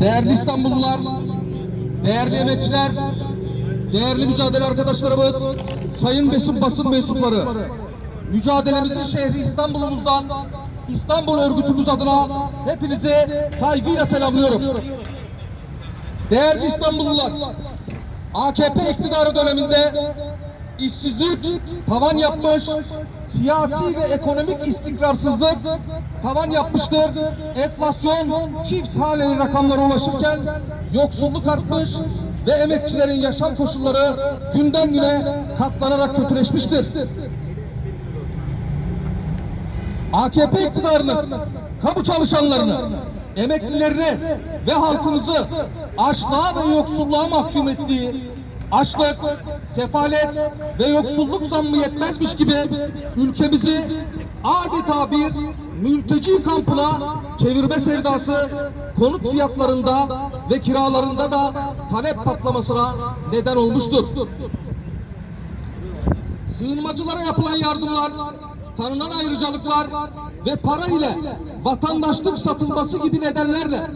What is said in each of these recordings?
değerli İstanbullular, değerli emekçiler, değerli mücadele arkadaşlarımız, sayın basın basın mensupları, mücadelemizin şehri İstanbul'umuzdan İstanbul örgütümüz adına hepinizi saygıyla selamlıyorum. Değerli İstanbullular, AKP iktidarı döneminde işsizlik tavan yapmış, siyasi ve ekonomik istikrarsızlık tavan yapmıştır. Enflasyon çift haneli rakamlara ulaşırken yoksulluk artmış ve emekçilerin yaşam koşulları günden güne katlanarak kötüleşmiştir. AKP iktidarının kamu çalışanlarını, emeklilerini ve halkımızı açlığa ve yoksulluğa mahkum ettiği açlık, sefalet ve yoksulluk zammı yetmezmiş gibi ülkemizi adeta bir mülteci kampına çevirme sevdası konut fiyatlarında ve kiralarında da talep patlamasına neden olmuştur. Sığınmacılara yapılan yardımlar, tanınan ayrıcalıklar ve para ile vatandaşlık satılması gibi nedenlerle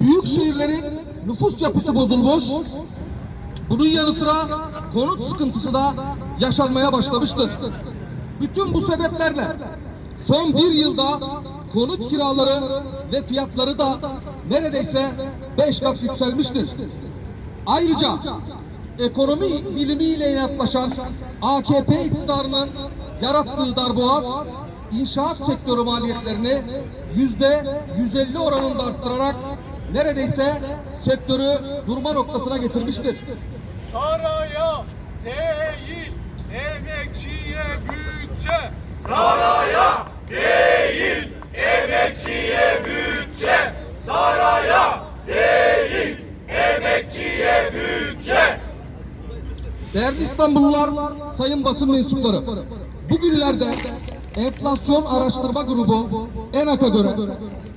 büyük şehirlerin nüfus yapısı bozulmuş, bunun yanı sıra konut sıkıntısı da yaşanmaya başlamıştır. Bütün bu sebeplerle son bir yılda konut kiraları ve fiyatları da neredeyse beş kat yükselmiştir. Ayrıca ekonomi bilimiyle inatlaşan AKP iktidarının yarattığı darboğaz inşaat sektörü maliyetlerini yüzde 150 oranında arttırarak neredeyse sektörü durma noktasına getirmiştir. Saraya değil, emekçiye bütçe. Saraya değil, emekçiye bütçe. Saraya değil, emekçiye bütçe. Değerli İstanbullular, sayın basın mensupları, bugünlerde enflasyon araştırma grubu ENAK'a göre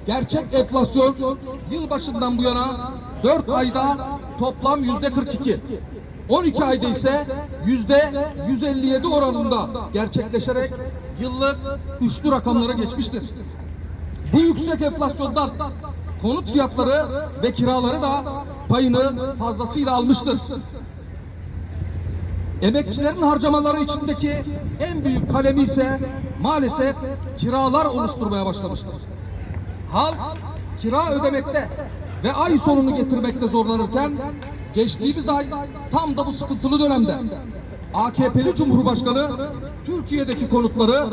gerçek enflasyon yılbaşından bu yana 4 ayda toplam yüzde 42. 12 ayda ise yüzde 157 oranında gerçekleşerek yıllık üçlü rakamlara geçmiştir. Bu yüksek enflasyondan konut fiyatları ve kiraları da payını fazlasıyla almıştır. Emekçilerin harcamaları içindeki en büyük kalemi ise maalesef kiralar oluşturmaya başlamıştır. Halk kira ödemekte ve ay sonunu getirmekte zorlanırken geçtiğimiz ay tam da bu sıkıntılı dönemde AKP'li Cumhurbaşkanı Türkiye'deki konutları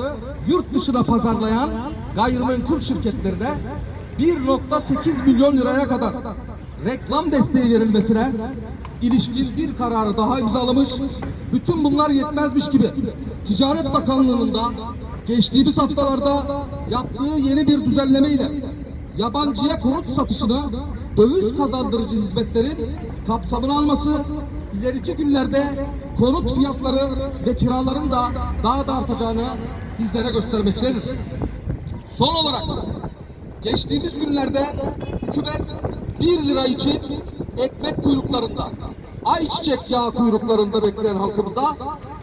yurt dışına pazarlayan gayrimenkul şirketlerine 1.8 milyon liraya kadar reklam desteği verilmesine ilişkin bir kararı daha imzalamış. Bütün bunlar yetmezmiş gibi Ticaret Bakanlığı'nın da geçtiğimiz haftalarda yaptığı yeni bir düzenleme ile yabancıya konut satışına döviz kazandırıcı hizmetlerin kapsamını alması ileriki günlerde konut fiyatları ve kiraların da daha da artacağını bizlere göstermektedir. Son olarak geçtiğimiz günlerde hükümet 1 lira için ekmek kuyruklarında, ayçiçek yağı kuyruklarında bekleyen halkımıza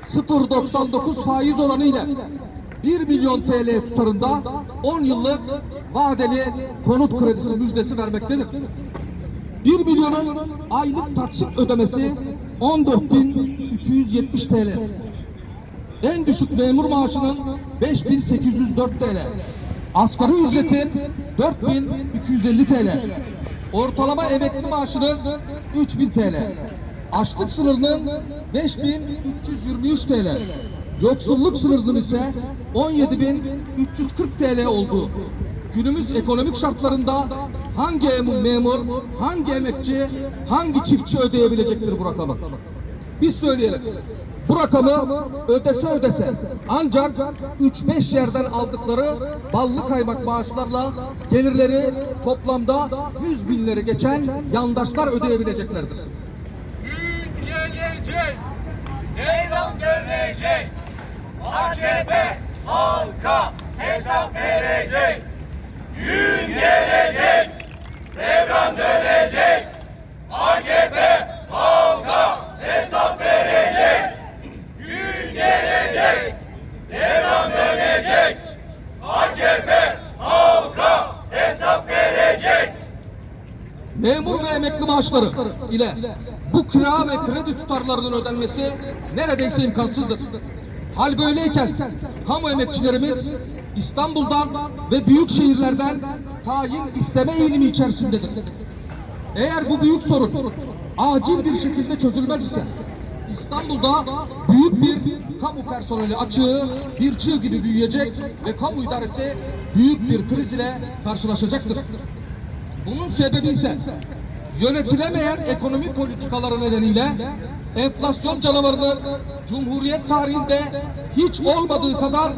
0.99 faiz oranı ile 1 milyon TL tutarında 10 yıllık vadeli konut kredisi müjdesi vermektedir. 1 milyonun aylık taksit ödemesi 14.270 TL. En düşük memur maaşının 5804 TL. Asgari ücretin 4250 TL. Ortalama emekli maaşının 3000 TL. Açlık sınırının 5323 TL. Yoksulluk sınırının ise 17340 TL olduğu. Günümüz ekonomik şartlarında hangi em- memur, hangi emekçi, hangi çiftçi ödeyebilecektir bu rakamı? Biz söyleyelim. Bu rakamı ödese ödese ancak 3-5 yerden aldıkları ballı kaymak maaşlarla gelirleri toplamda 100 binleri geçen yandaşlar ödeyebileceklerdir. Gün gelecek, devran dönecek. AKP halka hesap verecek. Gün gelecek, devran dönecek. AKP halka hesap verecek. Gün gelecek, devran dönecek. AKP halka hesap verecek. memur ve emekli maaşları ile bu kira ve kredi tutarlarının ödenmesi neredeyse imkansızdır. Hal böyleyken kamu emekçilerimiz İstanbul'dan ve büyük şehirlerden tayin isteme eğilimi içerisindedir. Eğer bu büyük sorun acil bir şekilde çözülmez ise İstanbul'da büyük bir kamu personeli açığı bir çığ gibi büyüyecek ve kamu idaresi büyük bir kriz ile karşılaşacaktır. Bunun sebebi ise yönetilemeyen ekonomi politikaları nedeniyle enflasyon canavarının Cumhuriyet tarihinde hiç olmadığı kadar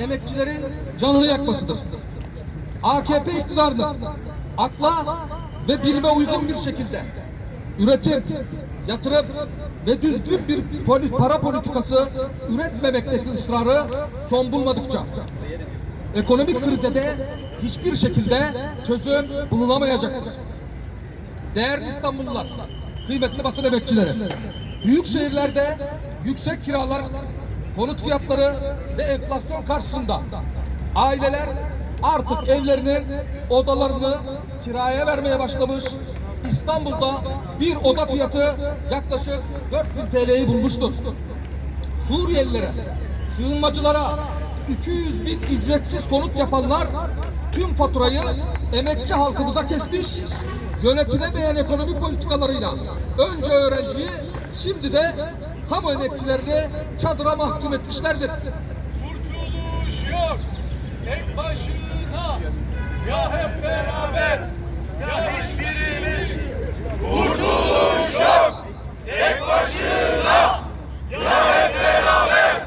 emekçilerin canını yakmasıdır. AKP iktidarının akla ve bilime uygun bir şekilde üretim, yatırım ve düzgün bir para politikası üretmemekteki ısrarı son bulmadıkça ekonomik krize de hiçbir şekilde çözüm bulunamayacaktır. Değerli İstanbullular, kıymetli basın emekçileri, büyük şehirlerde yüksek kiralar, konut fiyatları ve enflasyon karşısında aileler artık evlerini, odalarını kiraya vermeye başlamış. İstanbul'da bir oda fiyatı yaklaşık 4000 TL'yi bulmuştur. Suriyelilere, sığınmacılara 200 bin ücretsiz konut yapanlar tüm faturayı emekçi halkımıza kesmiş, yönetilemeyen ekonomi politikalarıyla önce öğrenciyi, şimdi de kamu emekçilerini çadıra mahkum etmişlerdir. Kurtuluş yok. Tek başına. Ya hep beraber. Ya hiçbirimiz. Kurtuluş. Tek başına. Ya hep beraber.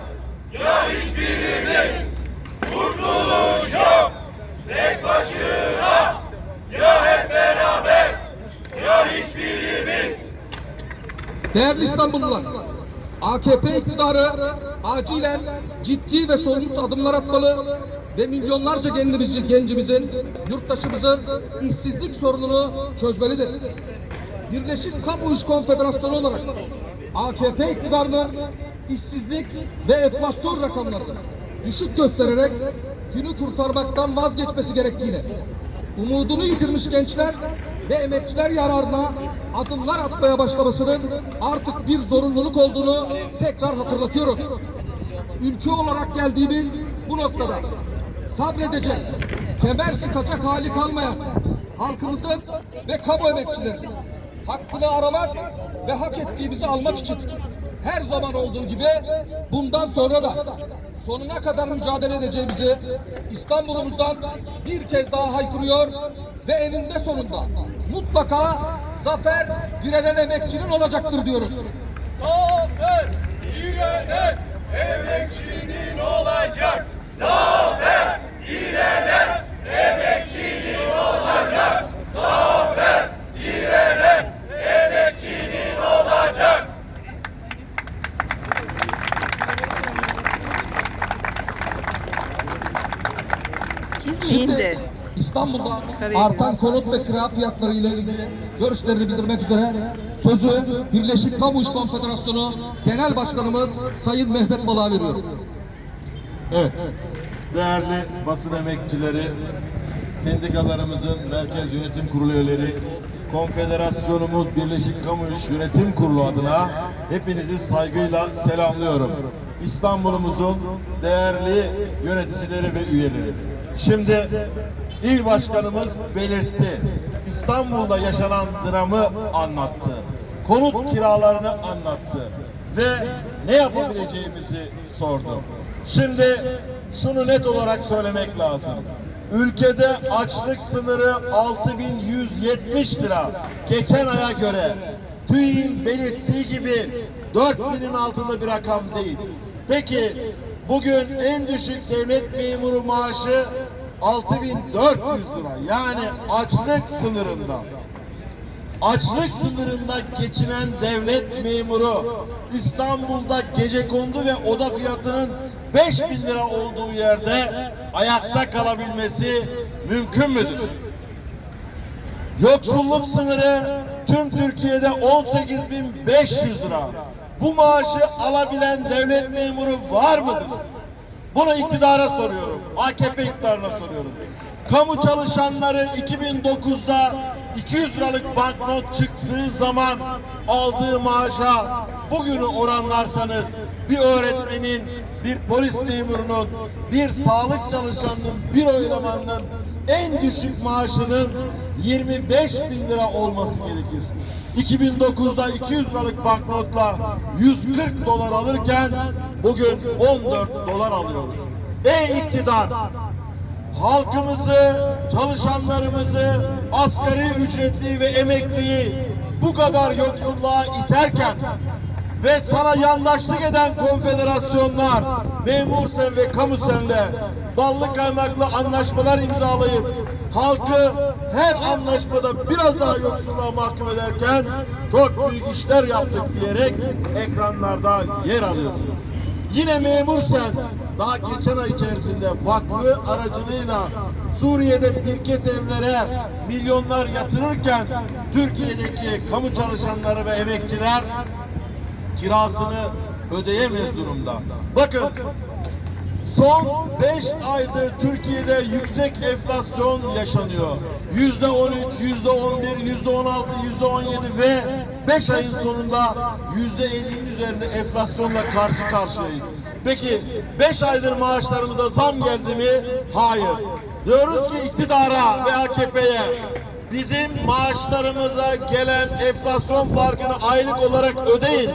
Ya hiçbirimiz. Kurtuluş. Tek başına. Ya hep beraber. Ya hiçbirimiz. Değerli İstanbullular, AKP iktidarı acilen ciddi ve somut adımlar atmalı ve milyonlarca gencimizin, gencimizin, yurttaşımızın işsizlik sorununu çözmelidir. Birleşik Kamu İş Konfederasyonu olarak AKP iktidarının işsizlik ve enflasyon rakamlarını düşük göstererek günü kurtarmaktan vazgeçmesi gerektiğini, umudunu yitirmiş gençler ve emekçiler yararına adımlar atmaya başlamasının artık bir zorunluluk olduğunu tekrar hatırlatıyoruz. Ülke olarak geldiğimiz bu noktada sabredecek, kemer sıkacak hali kalmayan halkımızın ve kamu emekçilerinin hakkını aramak ve hak ettiğimizi almak için her zaman olduğu gibi bundan sonra da sonuna kadar mücadele edeceğimizi İstanbul'umuzdan bir kez daha haykırıyor ve eninde sonunda mutlaka zafer direnen emekçinin olacaktır diyoruz. Zafer direnen emekçinin olacak. Zafer direnen emekçinin olacak. Zafer direnen emekçinin olacak. Şimdi İstanbul'da artan konut ve kira fiyatları ile ilgili görüşlerini bildirmek üzere sözü Birleşik Kamu İş Konfederasyonu Genel Başkanımız Sayın Mehmet Balak'a veriyorum. Evet. Değerli basın emekçileri, sendikalarımızın merkez yönetim kurulu üyeleri, konfederasyonumuz Birleşik Kamu İş Yönetim Kurulu adına hepinizi saygıyla selamlıyorum. İstanbul'umuzun değerli yöneticileri ve üyeleri. Şimdi il başkanımız belirtti. İstanbul'da yaşanan dramı anlattı. Konut kiralarını anlattı ve ne yapabileceğimizi sordu. Şimdi şunu net olarak söylemek lazım. Ülkede açlık sınırı 6170 lira. Geçen aya göre TÜİ'nin belirttiği gibi 4000'in altında bir rakam değil. Peki bugün en düşük devlet memuru maaşı 6400 lira. Yani açlık sınırında. Açlık sınırında geçinen devlet memuru İstanbul'da gecekondu ve oda fiyatının 5000 lira olduğu yerde ayakta kalabilmesi mümkün müdür? Yoksulluk sınırı tüm Türkiye'de 18.500 lira. Bu maaşı alabilen devlet memuru var mıdır? Bunu iktidara soruyorum. AKP iktidarına soruyorum. Kamu çalışanları 2009'da 200 liralık banknot çıktığı zaman aldığı maaşa bugünü oranlarsanız bir öğretmenin, bir polis memurunun, bir sağlık çalışanının, bir oylamanın en düşük maaşının 25 bin lira olması gerekir. 2009'da 200 liralık banknotla 140 dolar alırken bugün 14 dolar alıyoruz. Ey iktidar! halkımızı, çalışanlarımızı, asgari ücretli ve emekliyi bu kadar yoksulluğa iterken ve sana yandaşlık eden konfederasyonlar, memur sen ve kamu senle ballı kaymaklı anlaşmalar imzalayıp halkı her anlaşmada biraz daha yoksulluğa mahkum ederken çok büyük işler yaptık diyerek ekranlarda yer alıyorsunuz. Yine memur sen daha geçen ay içerisinde vakfı aracılığıyla Suriye'de birket evlere milyonlar yatırırken Türkiye'deki kamu çalışanları ve emekçiler kirasını ödeyemez durumda. Bakın Son 5 aydır Türkiye'de yüksek enflasyon yaşanıyor. Yüzde 13, yüzde 11, yüzde 16, yüzde 17 ve 5 ayın sonunda yüzde 50'nin üzerinde enflasyonla karşı karşıyayız. Peki 5 aydır maaşlarımıza zam geldi mi? Hayır. Diyoruz ki iktidara ve AKP'ye bizim maaşlarımıza gelen enflasyon farkını aylık olarak ödeyin.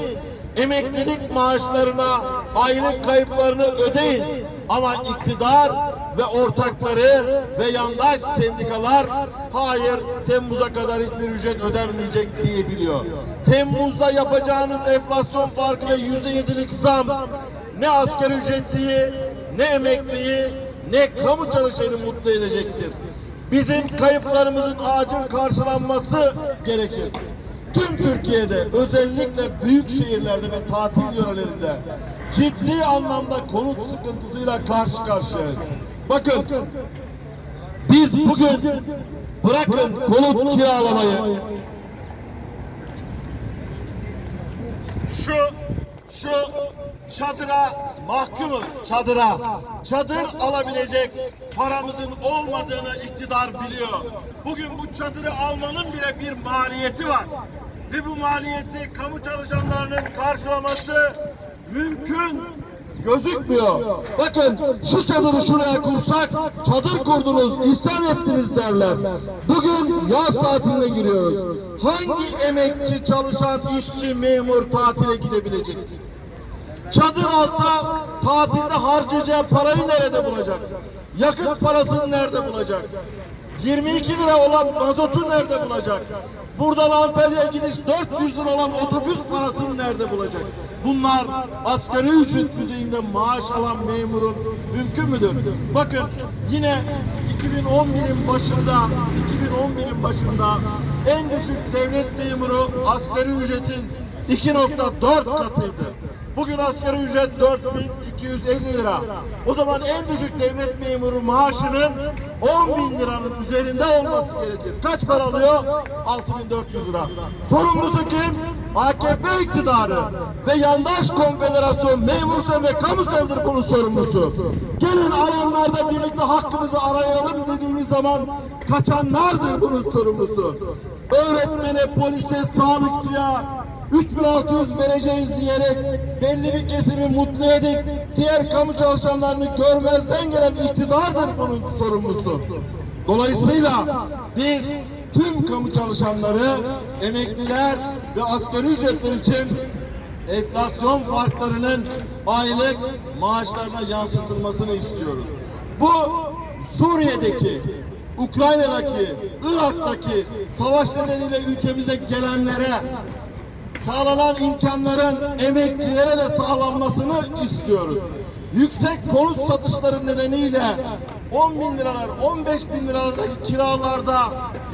Emeklilik maaşlarına aylık kayıplarını ödeyin. Ama iktidar ve ortakları ve yandaş sendikalar hayır Temmuz'a kadar hiçbir ücret ödenmeyecek diyebiliyor. Temmuz'da yapacağınız enflasyon farkı ve yüzde yedilik zam ne asgari ücretliyi ne emekliyi ne kamu çalışanı mutlu edecektir. Bizim kayıplarımızın acil karşılanması gerekir tüm Türkiye'de özellikle büyük şehirlerde ve tatil yörelerinde ciddi anlamda konut sıkıntısıyla karşı karşıyayız. Bakın biz bugün bırakın konut kiralamayı şu şu çadıra mahkumuz çadıra. Çadır alabilecek paramızın olmadığını iktidar biliyor. Bugün bu çadırı almanın bile bir maliyeti var. Ve bu maliyeti kamu çalışanlarının karşılaması mümkün gözükmüyor. Bakın şu çadırı şuraya kursak çadır kurdunuz, isyan ettiniz derler. Bugün yaz tatiline giriyoruz. Hangi emekçi, çalışan, işçi, memur tatile gidebilecek? Çadır alsa tatilde harcayacağı parayı nerede bulacak? Yakıt parasını nerede bulacak? 22 lira olan mazotu nerede bulacak? Buradan Antalya'ya gidiş 400 lira olan otobüs parasını nerede bulacak? Bunlar asgari ücret düzeyinde maaş alan memurun mümkün müdür? Bakın yine 2011'in başında 2011'in başında en düşük devlet memuru asgari ücretin 2.4 katıydı. Bugün asgari ücret 4250 lira. O zaman en düşük devlet memuru maaşının 10 bin liranın üzerinde olması gerekir. Kaç para alıyor? 6400 lira. Sorumlusu kim? AKP iktidarı ve yandaş konfederasyon memur ve kamu sevdir bunun sorumlusu. Gelin alanlarda birlikte hakkımızı arayalım dediğimiz zaman kaçanlardır bunun sorumlusu. Öğretmene, polise, sağlıkçıya, 3600 vereceğiz diyerek belli bir kesimi mutlu edip diğer kamu çalışanlarını görmezden gelen iktidardır bunun sorumlusu. Dolayısıyla biz tüm kamu çalışanları, emekliler ve asgari ücretler için enflasyon farklarının aylık maaşlarına yansıtılmasını istiyoruz. Bu Suriye'deki, Ukrayna'daki, Irak'taki savaş nedeniyle ülkemize gelenlere sağlanan imkanların emekçilere de sağlanmasını istiyoruz. Yüksek konut satışları nedeniyle 10 bin liralar, 15 bin liralardaki kiralarda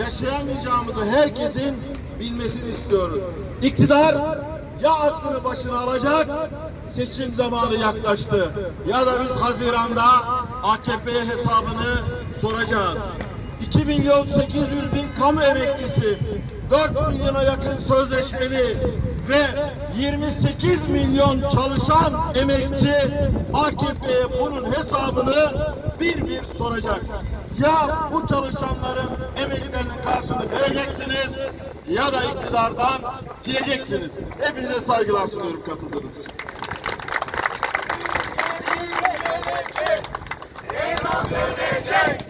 yaşayamayacağımızı herkesin bilmesini istiyoruz. İktidar ya aklını başına alacak, seçim zamanı yaklaştı. Ya da biz Haziran'da AKP'ye hesabını soracağız. 2 milyon 800 bin kamu emeklisi, 4 milyona yakın sözleşmeli ve 28 milyon çalışan emekçi AKP'ye bunun hesabını bir bir soracak. Ya bu çalışanların emeklerinin karşılığını vereceksiniz ya da iktidardan gideceksiniz. Hepinize saygılar sunuyorum katıldığınız için. Devran dönecek.